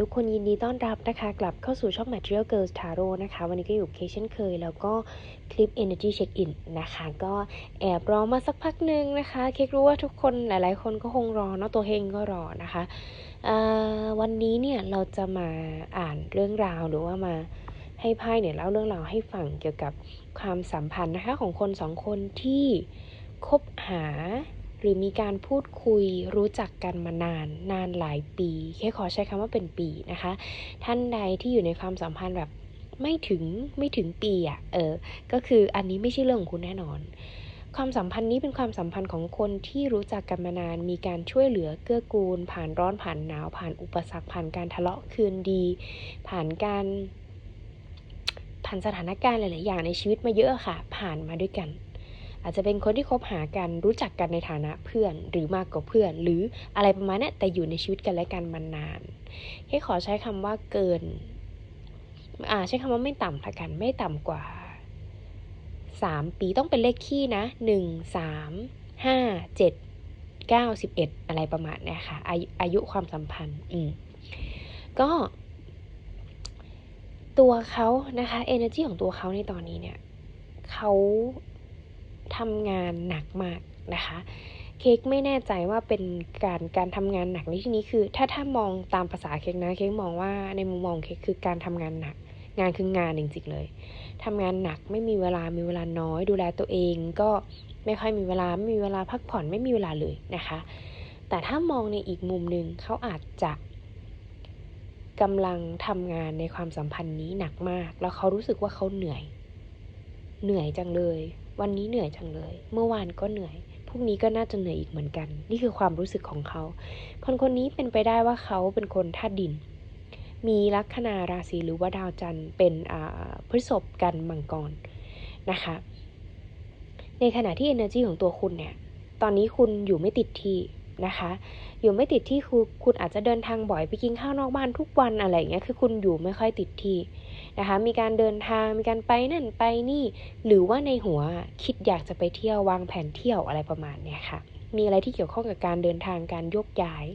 ทุกคนยินดีต้อนรับนะคะกลับเข้าสู่ช่อง Material Girls Tarot นะคะ วันนี้ก็อยู่เคเช่นเคย แล้วก็คลิป Energy Check In นะคะ ก็แอบรอมาสักพักหนึ่งนะคะ เค้กรู้ว่าทุกคนหลาย ๆ คนก็คงรอเนาะตัวเฮงก็รอนะคะวันนี้เนี่ยเราจะมาอ่านเรื่องราวหรือว่ามาให้ไพ่เนี่ยเล่าเรื่องราวให้ฟังเกี่ยวกับความสัมพันธ์นะคะของคนสองคนที่คบหา หรือมีการพูดคุยรู้จักกันมานานนานหลายปีแค่ขอใช้คำว่าเป็นปีนะคะ ท่านใดที่อยู่ในความสัมพันธ์แบบไม่ถึงไม่ถึงปีอะ่ะเออ ก็คืออันนี้ไม่ใช่เรื่องของคุณแน่นอน ความสัมพันธ์นี้เป็นความสัมพันธ์ของคนที่รู้จักกันมานาน มีการช่วยเหลือเกื้อกูล ผ่านร้อนผ่านหนาว ผ่านอุปสรรคผ่านการทะเลาะคืนดี ผ่านการผ่านสถานการณ์หลาย ๆ อย่างในชีวิตมาเยอะค่ะ ผ่านมาด้วยกัน อาจจะเป็นคนที่คบหากันรู้จักกันในฐานะเพื่อนหรือมากกว่าเพื่อน หรืออะไรประมาณนี้แต่อยู่ในชีวิตกันและกันมานานแค่ขอใช้คำว่าเกินอ่าใช้คำว่าไม่ต่ำละกันไม่ต่ำกว่าสามปีต้องเป็นเลขคี่นะหนึ่งสามห้าเจ็ดเก้าสิบเอ็ดอะไรประมาณนี้ค่ะอายุอายุความสัมพันธ์อืมก็ตัวเขานะคะ energy ของตัวเขาในตอนนี้เนี่ยเขา ทำงานหนักมากนะคะ เค้กไม่แน่ใจว่าเป็นการการทำงานหนักในที่นี้คือ ถ้าถ้ามองตามภาษาเค้กนะเค้กมองว่าในมุมมองเค้กคือการทำงานหนัก งานคืองานจริงๆเลยทำงานหนักไม่มีเวลามีเวลาน้อย ดูแลตัวเองก็ไม่ค่อยมีเวลาไม่มีเวลาพักผ่อนไม่มีเวลาเลยนะคะ แต่ถ้ามองในอีกมุมหนึ่งเขาอาจจะกำลังทำงานในความสัมพันธ์นี้หนักมาก แล้วเขารู้สึกว่าเขาเหนื่อย เหนื่อยจังเลย วันนี้เหนื่อยจังเลย เมื่อวานก็เหนื่อยพรุ่งนี้ก็น่าจะเหนื่อยอีกเหมือนกัน นี่คือความรู้สึกของเขา คนคนนี้เป็นไปได้ว่าเขาเป็นคนธาตุดิน มีลัคนาราศีหรือว่าดาวจันทร์เป็นพฤษภกันมังกรนะคะ ในขณะที่ energy ของตัวคุณเนี่ย ตอนนี้คุณอยู่ไม่ติดที่ นะคะ อยู่ไม่ติดที่คือคุณอาจจะเดินทางบ่อยไปกินข้าวนอกบ้านทุกวันอะไรอย่างเงี้ยคือคุณอยู่ไม่ค่อยติดที่นะคะ มีการเดินทางมีการไปนั่นไปนี่ หรือว่าในหัวคิดอยากจะไปเที่ยววางแผนเที่ยวอะไรประมาณเนี้ยค่ะ มีอะไรที่เกี่ยวข้องกับการเดินทางการยกย้าย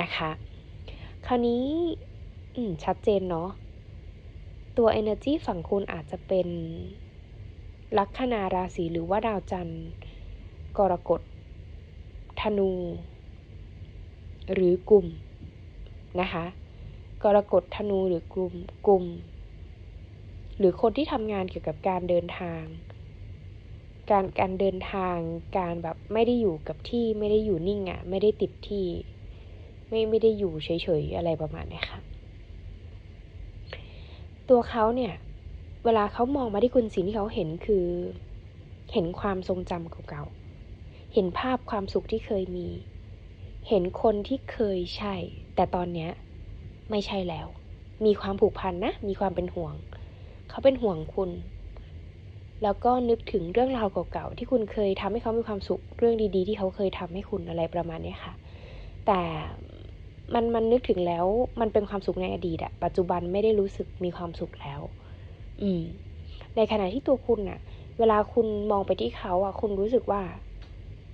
นะคะ คราวนี้อืมชัดเจนเนาะตัว energy ฝั่งคุณอาจจะเป็นลัคนาราศีหรือว่าดาวจันทร์กรกฎ นู หรือกลุ่มนะคะ กรกฎธนูหรือกลุ่มกลุ่ม หรือคนที่ทำงานเกี่ยวกับการเดินทาง การการเดินทางการแบบไม่ได้อยู่กับที่ไม่ได้อยู่นิ่งอะ่ะไม่ได้ติดที่ ไม่ไม่ได้อยู่เฉยๆอะไรประมาณนี้ค่ะ ตัวเขาเนี่ย เวลาเขามองมาที่คุณสิ่งที่เขาเห็นคือ เห็นความทรงจำเก่าๆ เห็นภาพความสุขที่เคยมี เห็นคนที่เคยใช่ แต่ตอนเนี้ยไม่ใช่แล้ว มีความผูกพันนะ มีความเป็นห่วง เขาเป็นห่วงคุณ แล้วก็นึกถึงเรื่องราวเก่าๆที่คุณเคยทำให้เขามีความสุข เรื่องดีๆ ที่เขาเคยทำให้คุณอะไรประมาณนี้ค่ะ แต่มันมันนึกถึงแล้ว มันเป็นความสุขในอดีตอะปัจจุบันไม่ได้รู้สึกมีความสุขแล้ว อืม ในขณะที่ตัวคุณอะเวลาคุณมองไปที่เขาอะคุณรู้สึกว่า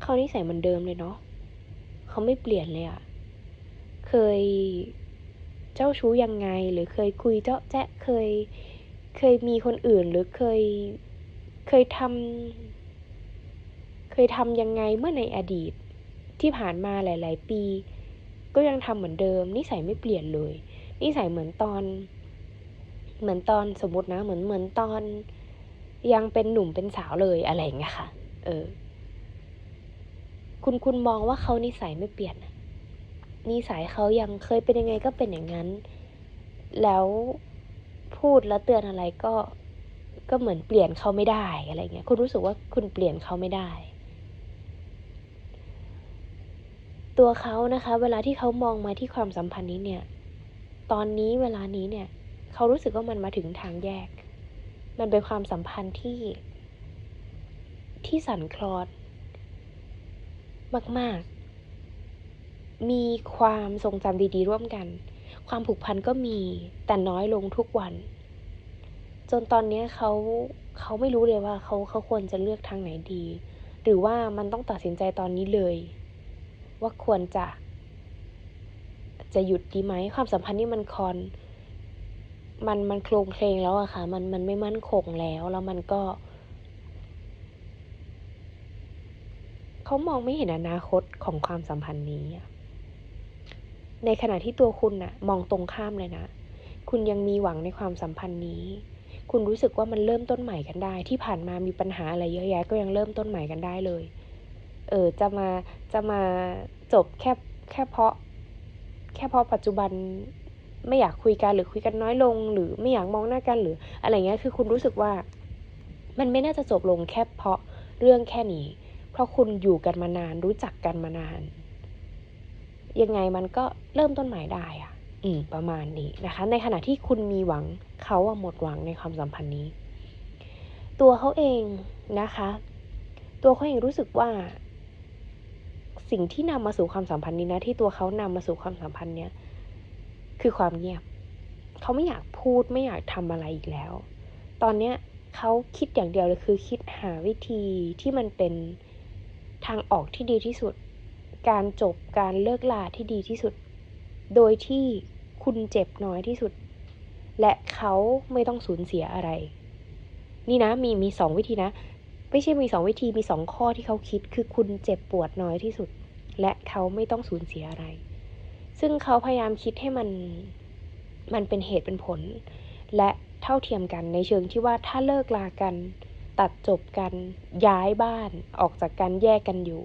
เขานิสัยเหมือนเดิมเลยเนาะเขาไม่เปลี่ยนเลยอะเคยเจ้าชู้ยังไง หรือเคยคุยเจ้าแจ๊ะเคยเคยมีคนอื่นหรือเคยเคยทำเคยทำยังไงเมื่อในอดีตที่ผ่านมาหลาย ๆ ปี ก็ยังทำเหมือนเดิม นิสัยไม่เปลี่ยนเลย นิสัยเหมือนตอน เหมือนตอนสมมตินะ เหมือนเหมือนตอน ยังเป็นหนุ่มเป็นสาวเลยอะไรอย่างเงี้ยค่ะ เออ คุณคุณมองว่าเขานิสัยไม่เปลี่ยนนิสัยเขายังเคยเป็นยังไงก็เป็นอย่างนั้น แล้วพูดแล้วเตือนอะไรก็ก็เหมือนเปลี่ยนเขาไม่ได้อะไรเงี้ย คุณรู้สึกว่าคุณเปลี่ยนเขาไม่ได้ ตัวเขานะคะ เวลาที่เขามองมาที่ความสัมพันธ์นี้เนี่ย ตอนนี้เวลานี้เนี่ย เขารู้สึกว่ามันมาถึงทางแยก มันเป็นความสัมพันธ์ที่ที่สั่นคลอน มาก ๆ มีความทรงจำดีๆ ร่วมกัน ความผูกพันก็มีแต่น้อยลงทุกวัน จนตอนนี้เขาเขาไม่รู้เลยว่าเขาเขาควรจะเลือกทางไหนดี หรือว่ามันต้องตัดสินใจตอนนี้เลย ว่าควรจะ จะหยุดดีไหมความสัมพันธ์นี่มันคอนมันมันโครงเพลงแล้วอะค่ะ มันมันไม่มั่นคงแล้ว แล้วมันก็ เขามองไม่เห็นอนาคตของความสัมพันธ์นี้ ในขณะที่ตัวคุณน่ะ มองตรงข้ามเลยนะ คุณยังมีหวังในความสัมพันธ์นี้ คุณรู้สึกว่ามันเริ่มต้นใหม่กันได้ ที่ผ่านมามีปัญหาอะไรเยอะแยะก็ยังเริ่มต้นใหม่กันได้เลย เออ จะมา จะมาจบแค่ แค่เพราะ แค่เพราะปัจจุบันไม่อยากคุยกันหรือคุยกันน้อยลง หรือไม่อยากมองหน้ากันหรือ อะไรเงี้ย คือคุณรู้สึกว่า มันไม่น่าจะจบลงแค่เพราะเรื่องแค่นี้ เพราะคุณอยู่กันมานานรู้จักกันมานาน ยังไงมันก็เริ่มต้นใหม่ได้อะอืมประมาณนี้นะคะ ในขณะที่คุณมีหวังเขาอะหมดหวังในความสัมพันธ์นี้ ตัวเขาเองนะคะ ตัวเขาเองรู้สึกว่า สิ่งที่นำมาสู่ความสัมพันธ์นี้นะ ที่ตัวเขานำมาสู่ความสัมพันธ์เนี้ยคือความเงียบ เขาไม่อยากพูดไม่อยากทำอะไรอีกแล้ว ตอนเนี้ยเขาคิดอย่างเดียวเลยคือคิดหาวิธีที่มันเป็น ทางออกที่ดีที่สุด การจบการเลิกลาที่ดีที่สุด โดยที่คุณเจ็บน้อยที่สุด และเขาไม่ต้องสูญเสียอะไร นี่นะมีมีสองวิธีนะ ไม่ใช่มีสองวิธีมีสองข้อที่เขาคิดคือคุณเจ็บปวดน้อยที่สุด และเขาไม่ต้องสูญเสียอะไร ซึ่งเขาพยายามคิดให้มันมันเป็นเหตุเป็นผล และเท่าเทียมกันในเชิงที่ว่าถ้าเลิกลากัน ตัดจบกันย้ายบ้านออกจากกันแยกกันอยู่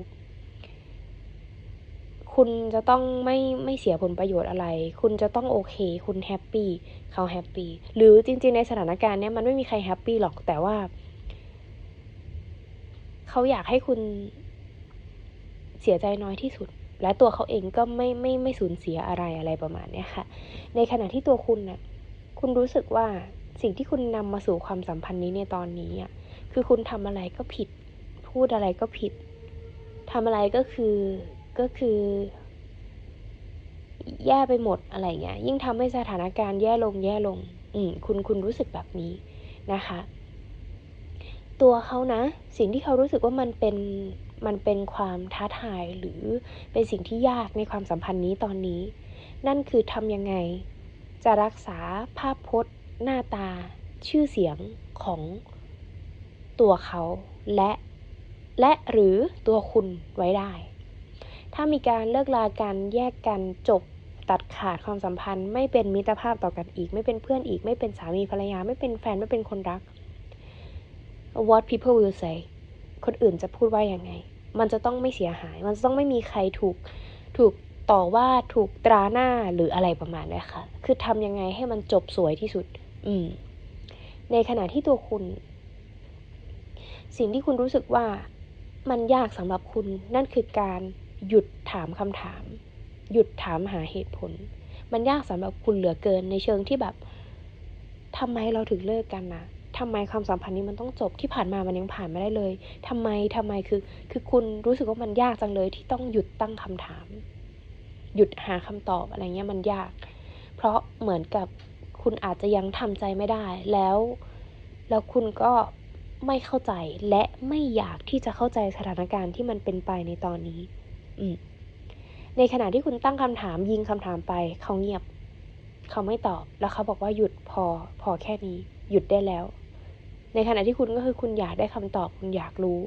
คุณจะต้องไม่ไม่เสียผลประโยชน์อะไร คุณจะต้องโอเค คุณแฮปปี้เขาแฮปปี้หรือจริง ๆ ในสถานการณ์เนี้ยมันไม่มีใครแฮปปี้หรอกแต่ว่าเขาอยากให้คุณเสียใจน้อยที่สุด และตัวเขาเองก็ไม่ไม่ไม่สูญเสียอะไรอะไรประมาณเนี้ยค่ะ ในขณะที่ตัวคุณน่ะ คุณรู้สึกว่าสิ่งที่คุณนำมาสู่ความสัมพันธ์นี้ในตอนนี้อะ คือคุณทำอะไรก็ผิด พูดอะไรก็ผิดทำอะไรก็คือก็คือ แย่ไปหมดอะไรเงี้ย ยิ่งทำให้สถานการณ์แย่ลงแย่ลง อืมคุณคุณรู้สึกแบบนี้นะคะ ตัวเขานะ สิ่งที่เขารู้สึกว่ามันเป็นมันเป็นความท้าทายหรือเป็นสิ่งที่ยากในความสัมพันธ์นี้ตอนนี้ นั่นคือทำยังไง จะรักษาภาพพจน์ หน้าตา ชื่อเสียงของ ตัวเขาและและหรือตัวคุณไว้ได้ ถ้ามีการเลิกลากันแยกกันจบตัดขาดความสัมพันธ์ ไม่เป็นมิตรภาพต่อกันอีก ไม่เป็นเพื่อนอีก ไม่เป็นสามีภรรยา ไม่เป็นแฟนไม่เป็นคนรัก what people will say คนอื่นจะพูดว่ายังไง มันจะต้องไม่เสียหาย มันจะต้องไม่มีใครถูกถูกต่อว่าถูกตราหน้าหรืออะไรประมาณนี้ค่ะ คือทำยังไงให้มันจบสวยที่สุด อืม ในขณะที่ตัวคุณ สิ่งที่คุณรู้สึกว่ามันยากสำหรับคุณนั่นคือการหยุดถามคำถาม หยุดถามหาเหตุผล มันยากสำหรับคุณเหลือเกินในเชิงที่แบบทำไมเราถึงเลิกกันนะทำไมความสัมพันธ์นี้มันต้องจบที่ผ่านมามันยังผ่านไม่ได้เลยทำไมทำไมคือ คือคุณรู้สึกว่ามันยากจังเลยที่ต้องหยุดตั้งคำถาม หยุดหาคำตอบอะไรเงี้ยมันยาก เพราะเหมือนกับคุณอาจจะยังทำใจไม่ได้ แล้ว แล้วคุณก็ ไม่เข้าใจและไม่อยากที่จะเข้าใจสถานการณ์ที่มันเป็นไปในตอนนี้ อืม ในขณะที่คุณตั้งคำถามยิงคำถามไป เขาเงียบ เขาไม่ตอบ แล้วเขาบอกว่าหยุดพอ พอแค่นี้ หยุดได้แล้ว ในขณะที่คุณก็คือคุณอยากได้คำตอบ คุณอยากรู้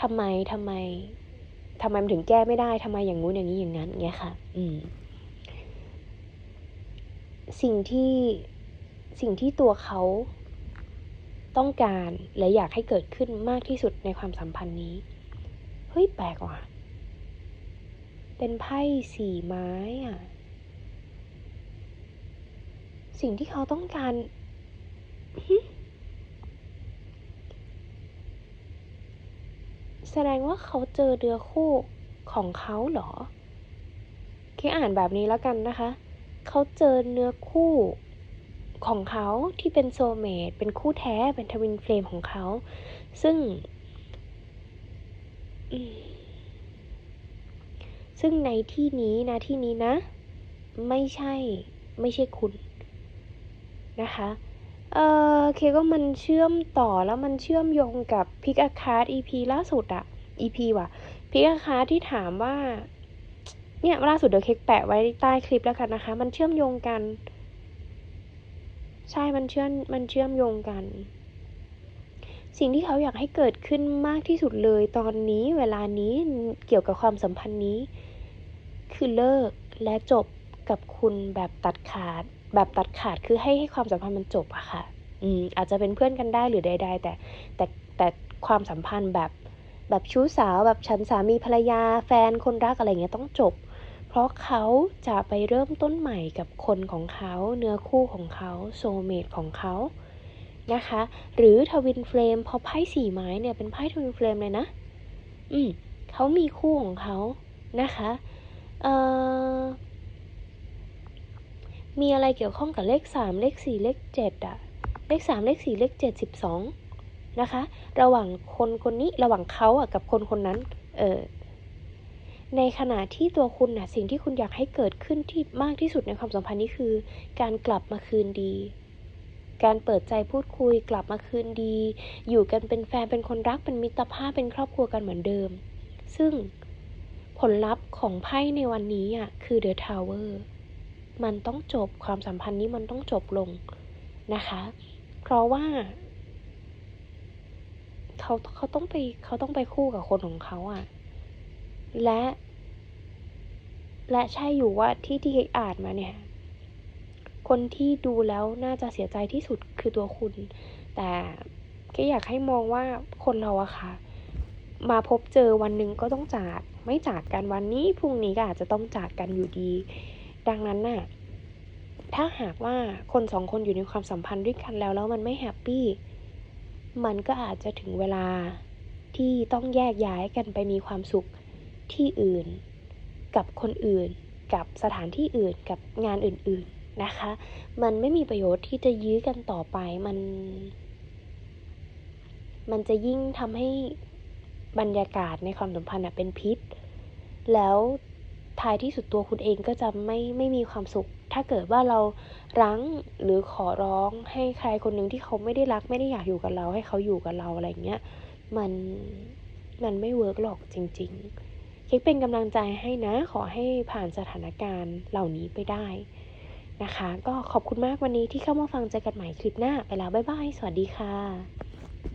ทำไมทำไมทำไมมันถึงแก้ไม่ได้ทำไมอย่างงู้นอย่างนี้อย่างนั้นเงี้ยค่ะ อืม สิ่งที่สิ่งที่ตัวเขา ต้องการและอยากให้เกิดขึ้นมากที่สุดในความสัมพันธ์นี้ เฮ้ยแปลกว่ะ เป็นไพ่สี่ไม้อะ สิ่งที่เขาต้องการ แสดงว่าเขาเจอเดือคู่ของเขาเหรอแค่อ่านแบบนี้แล้วกันนะคะ เขาเจอเนื้อคู่ ของเขาที่เป็นโซเมตเป็นคู่แท้เป็นทวินเฟลมของเขา ซึ่ง ซึ่งในที่นี้นะที่นี้นะ ไม่ใช่ไม่ใช่คุณนะคะ เออเคก็มันเชื่อมต่อแล้วมันเชื่อมโยงกับพิกอาคาร์ด EP ล่าสุดอะ EP ว่ะพิกอาคาร์ที่ถามว่า เนี่ยล่าสุดเดี๋ยวเคกแปะไว้ใต้คลิปแล้วกันนะคะ มันเชื่อมโยงกัน ใช่มันเชื่อมมันเชื่อมโยงกัน สิ่งที่เขาอยากให้เกิดขึ้นมากที่สุดเลยตอนนี้เวลานี้เกี่ยวกับความสัมพันธ์นี้ คือเลิกและจบกับคุณแบบตัดขาด แบบตัดขาดคือให้ให้ความสัมพันธ์มันจบอะค่ะ อืมอาจจะเป็นเพื่อนกันได้หรือใดๆแต่แต่แต่ความสัมพันธ์แบบแบบชู้สาวแบบฉันสามีภรรยาแฟนคนรักอะไรเงี้ยต้องจบ ราะเขาจะไปเริ่มต้นใหม่กับคนของเขา เนื้อคู่ของเขาโซเมตของเขานะคะ หรือทวินเฟลมพอไพ่สี่ไม้เนี่ยเป็นไพ่ทวินเฟลมเลยนะ อืมเขามีคู่ของเขานะคะเอ่อมีอะไรเกี่ยวข้องกับเลขสามเลขสี่เลขเจ็ดอะเลขสามเลขสี่เลขเจ็ดสิบสองนะคะ ระหว่างคนคนนี้ระหว่างเขาอะกับคนคนนั้น เออ ในขณะที่ตัวคุณน่ะสิ่งที่คุณอยากให้เกิดขึ้นที่มากที่สุดในความสัมพันธ์นี้คือ การกลับมาคืนดี การเปิดใจพูดคุยกลับมาคืนดี อยู่กันเป็นแฟนเป็นคนรักเป็นมิตรภาพเป็นครอบครัวกันเหมือนเดิม ซึ่งผลลัพธ์ของไพ่ในวันนี้อะคือ The Tower มันต้องจบความสัมพันธ์นี้มันต้องจบลงนะคะ เพราะว่าเขาเขาต้องไปเขาต้องไปคู่กับคนของเขาอะ และ และใช่อยู่ว่าที่ที่เอกอ่านมาเนี่ย คนที่ดูแล้วน่าจะเสียใจที่สุดคือตัวคุณ แต่ก็อยากให้มองว่าคนเราอะค่ะ มาพบเจอวันหนึ่งก็ต้องจาก ไม่จากกันวันนี้พรุ่งนี้ก็อาจจะต้องจากกันอยู่ดี ดังนั้นน่ะถ้าหากว่าคนสองคนอยู่ในความสัมพันธ์ด้วยกันแล้วแล้วมันไม่แฮปปี้ มันก็อาจจะถึงเวลาที่ต้องแยกย้ายกันไปมีความสุข ที่อื่น กับคนอื่น กับสถานที่อื่น กับงานอื่นๆนะคะ มันไม่มีประโยชน์ที่จะยื้อกันต่อไปมัน มันจะยิ่งทำให้บรรยากาศในความสัมพันธ์เป็นพิษ แล้วท้ายที่สุดตัวคุณเองก็จะไม่ไม่มีความสุข ถ้าเกิดว่าเรารั้งหรือขอร้องให้ใครคนหนึ่งที่เขาไม่ได้รักไม่ได้อยากอยู่กับเรา ให้เขาอยู่กับเราอะไรเงี้ย มันมันไม่เวิร์กหรอกจริง ๆ เค้กเป็นกำลังใจให้นะ ขอให้ผ่านสถานการณ์เหล่านี้ไปได้นะคะ ก็ขอบคุณมากวันนี้ที่เข้ามาฟังเจอกันใหม่คลิปหน้า ไปแล้วบ๊ายบาย สวัสดีค่ะ